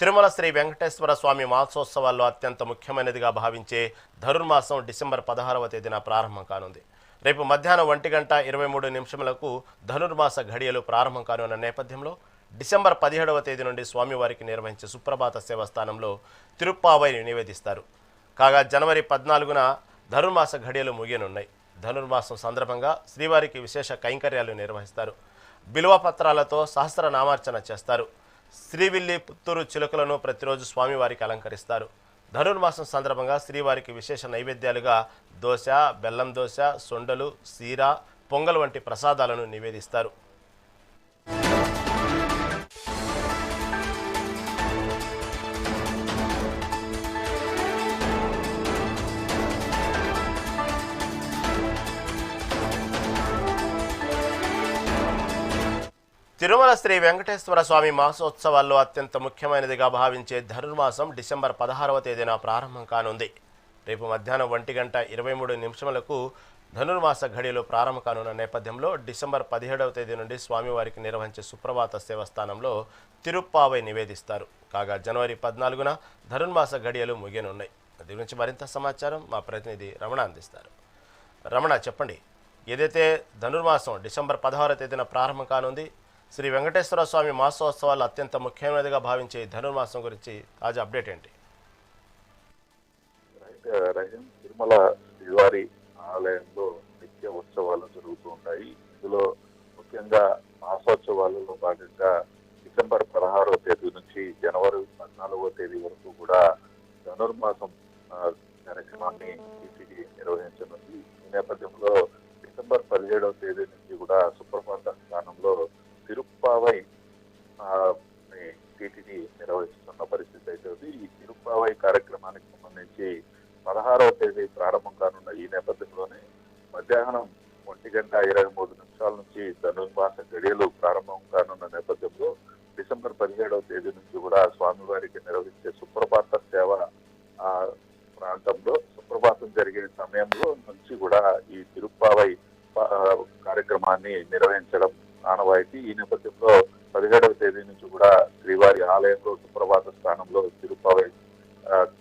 తిరుమల శ్రీ వెంకటేశ్వర స్వామి మాసోత్సవాల్లో అత్యంత ముఖ్యమైనదిగా భావించే ధనుర్మాసం డిసెంబర్ పదహారవ తేదీన ప్రారంభం కానుంది. రేపు మధ్యాహ్నం ఒంటి గంట ఇరవై మూడు నిమిషములకు ధనుర్మాస ఘడియలు ప్రారంభం కానున్న నేపథ్యంలో డిసెంబర్ పదిహేడవ తేదీ నుండి స్వామివారికి నిర్వహించే సుప్రభాత సేవస్థానంలో తిరుప్పావై నివేదిస్తారు. కాగా జనవరి పద్నాలుగున ధనుర్మాస ఘడియలు ముగియనున్నాయి. ధనుర్మాసం సందర్భంగా శ్రీవారికి విశేష కైంకర్యాలు నిర్వహిస్తారు. బిలువ పత్రాలతో సహస్రనామార్చన చేస్తారు. శ్రీవిల్లి పుత్తూరు చిలుకలను ప్రతిరోజు స్వామివారికి అలంకరిస్తారు. ధనుర్మాసం సందర్భంగా శ్రీవారికి విశేష నైవేద్యాలుగా దోశ బెల్లం దోశ సొండలు సీర పొంగల్ వంటి ప్రసాదాలను నివేదిస్తారు. తిరుమల శ్రీ వెంకటేశ్వర స్వామి మాసోత్సవాల్లో అత్యంత ముఖ్యమైనదిగా భావించే ధనుర్మాసం డిసెంబర్ పదహారవ తేదీన ప్రారంభం కానుంది. రేపు మధ్యాహ్నం ఒంటి గంట ఇరవై మూడు నిమిషములకు ధనుర్మాస ఘడియలు ప్రారంభం కానున్న నేపథ్యంలో డిసెంబర్ పదిహేడవ తేదీ నుండి స్వామివారికి నిర్వహించే సుప్రభాత సేవస్థానంలో తిరుప్పావై నివేదిస్తారు. కాగా జనవరి పద్నాలుగున ధనుర్మాస ఘడియలు ముగియనున్నాయి. దీని గురించి మరింత సమాచారం మా ప్రతినిధి రమణ అందిస్తారు. రమణ చెప్పండి. ఏదైతే ధనుర్మాసం డిసెంబర్ పదహారవ తేదీన ప్రారంభం కానుంది శ్రీ వెంకటేశ్వర స్వామి మాసోత్సవాలు అత్యంత ముఖ్యమైనదిగా భావించే ధనుర్మాసం గురించి తాజా అప్డేట్ ఏంటి? తిరుమల శ్రీవారి ఆలయంలో నిత్య ఉత్సవాలు జరుగుతూ ఉంటాయి ఇందులో ముఖ్యంగా మాసోత్సవాలలో భాగంగా డిసెంబర్ పదహారవ తేదీ నుంచి జనవరి పద్నాలుగో తేదీ వరకు కూడా ధనుర్మాసం కార్యక్రమాన్ని టీటీడీ నిర్వహించనుంది. ఈ నేపథ్యంలో డిసెంబర్ పదిహేడవ తేదీ నుంచి కూడా సుప్రభాత నిర్వహిస్తున్న పరిస్థితి అయితే ఉంది. ఈ తిరుప్పావై కార్యక్రమానికి సంబంధించి పదహారవ తేదీ ప్రారంభం కానున్న ఈ నేపథ్యంలోనే మధ్యాహ్నం ఒంటి గంట ఇరవై మూడు నిమిషాల నుంచి ధనుర్మాస గడియలు ప్రారంభం కానున్న నేపథ్యంలో డిసెంబర్ పదిహేడవ తేదీ నుంచి కూడా స్వామివారికి నిర్వహించే సుప్రభాత సేవ ఆ ప్రాంతంలో సుప్రభాతం జరిగే సమయంలో నుంచి కూడా ఈ తిరుప్పావై కార్యక్రమాన్ని నిర్వహించడం ఆనవాయితీ. ఈ నేపథ్యంలో పదిహేడవ తేదీ నుంచి కూడా శ్రీవారి ఆలయంలో సుప్రభాత స్థానంలో తిరుపతి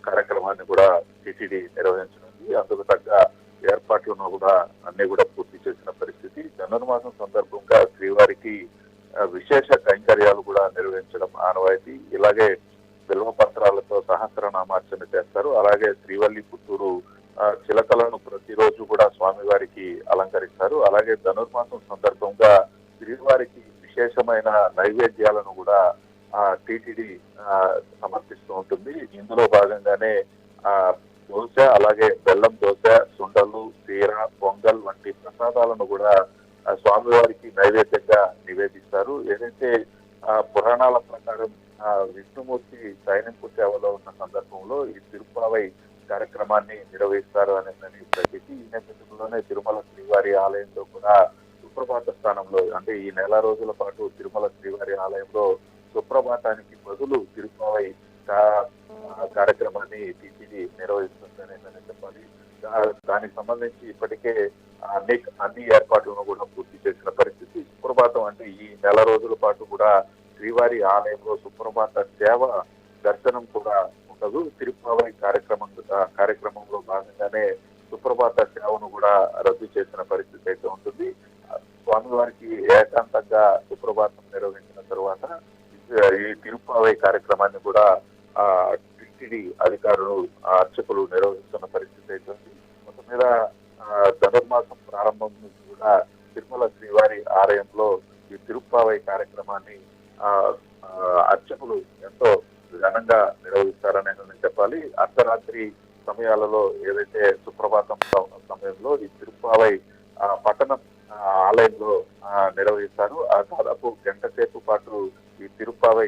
కార్యక్రమాన్ని కూడా టిటిడి నిర్వహించనుంది. అందుకు తగ్గ ఏర్పాట్లను కూడా అన్ని కూడా పూర్తి చేసిన పరిస్థితి. ధనుర్మాసం సందర్భంగా శ్రీవారికి విశేష కైంకర్యాలు కూడా నిర్వహించడం ఆనవాయితీ. ఇలాగే బిల్వ పత్రాలతో సహస్రనామార్చన చేస్తారు. అలాగే శ్రీవల్లి పుత్తూరు చిలకలను ప్రతిరోజు కూడా స్వామివారికి అలంకరిస్తారు. అలాగే ధనుర్మాసం సందర్భంగా శ్రీవారికి విశేషమైన నైవేద్యాలను కూడా ఆ టీటీడీ సమర్పిస్తూ ఉంటుంది. ఇందులో భాగంగానే ఆ దోశ అలాగే బెల్లం దోశ సుండలు తీర పొంగల్ వంటి ప్రసాదాలను కూడా స్వామివారికి నైవేద్యంగా నివేదిస్తారు. ఏదైతే ఆ, పురాణాల ప్రకారం ఆ, విష్ణుమూర్తి సైనింపు సేవలో ఉన్న సందర్భంలో ఈ తిరుపావై కార్యక్రమాన్ని నిర్వహిస్తారు అనేది ప్రతి ఈ నేపథ్యంలోనే తిరుమల శ్రీవారి ఆలయంలో కూడా సుప్రభాత స్థానంలో అంటే ఈ నెల రోజుల పాటు తిరుమల శ్రీవారి ఆలయంలో సుప్రభాతానికి బదులు తిరుపావై కార్యక్రమాన్ని టీటీడీ నిర్వహిస్తుందని నేను చెప్పాలి. దానికి సంబంధించి ఇప్పటికే అన్ని అన్ని ఏర్పాట్లను కూడా పూర్తి చేసిన పరిస్థితి సుప్రభాతం. అంటే ఈ నెల రోజుల పాటు కూడా శ్రీవారి ఆలయంలో సుప్రభాత సేవ దర్శనం కూడా ఉండదు. తిరుపావై కార్యక్రమం కార్యక్రమంలో భాగంగానే సుప్రభాత సేవను కూడా రద్దు చేసిన పరిస్థితి అయితే ఉంటుంది. స్వామివారికి ఏకాంతంగా సుప్రభాతం నిర్వహించిన తరువాత ఈ తిరుపావై కార్యక్రమాన్ని కూడా ఆ టిడి అధికారులు అర్చకులు నిర్వహిస్తున్న పరిస్థితి అయితే ఉంది మొత్తం మీద ధనుర్మాసం ప్రారంభం నుంచి కూడా తిరుమల శ్రీవారి ఆలయంలో ఈ తిరుప్పావై కార్యక్రమాన్ని ఆ అర్చకులు ఎంతో ఘనంగా నిర్వహిస్తారని నేను చెప్పాలి. అర్ధరాత్రి సమయాలలో ఏదైతే సుప్రభాతం సమయంలో ఈ తిరుప్పావై ఆ, పట్టణం ఆలయంలో నిర్వహిస్తారు. ఆ దాదాపు గంట సేపు పాటు ఈ తిరుప్పావై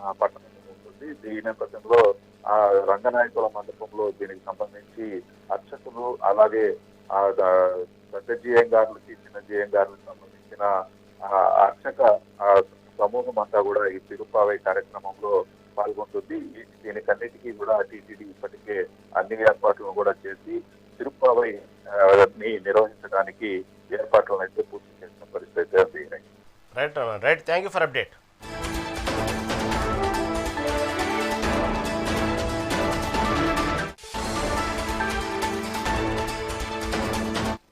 పట్టణంలో పట్టణం ఉంటుంది. ఈ నేపథ్యంలో ఆ రంగనాయకుల మండపంలో దీనికి సంబంధించి అర్చకులు అలాగే పెద్ద ద- పెద్ద చిన్న చిన్న జియంగారులకు సంబంధించిన అర్చక సమూహం అంతా కూడా ఈ తిరుపావై కార్యక్రమంలో పాల్గొంటుంది. దీనికన్నిటికీ కూడా టీటీడీ ఇప్పటికే అన్ని ఏర్పాట్లను కూడా చేసి తిరుపావై నిర్వహించడానికి ఏర్పాట్లను అయితే పూర్తి చేసిన పరిస్థితి అయితే right right thank you for update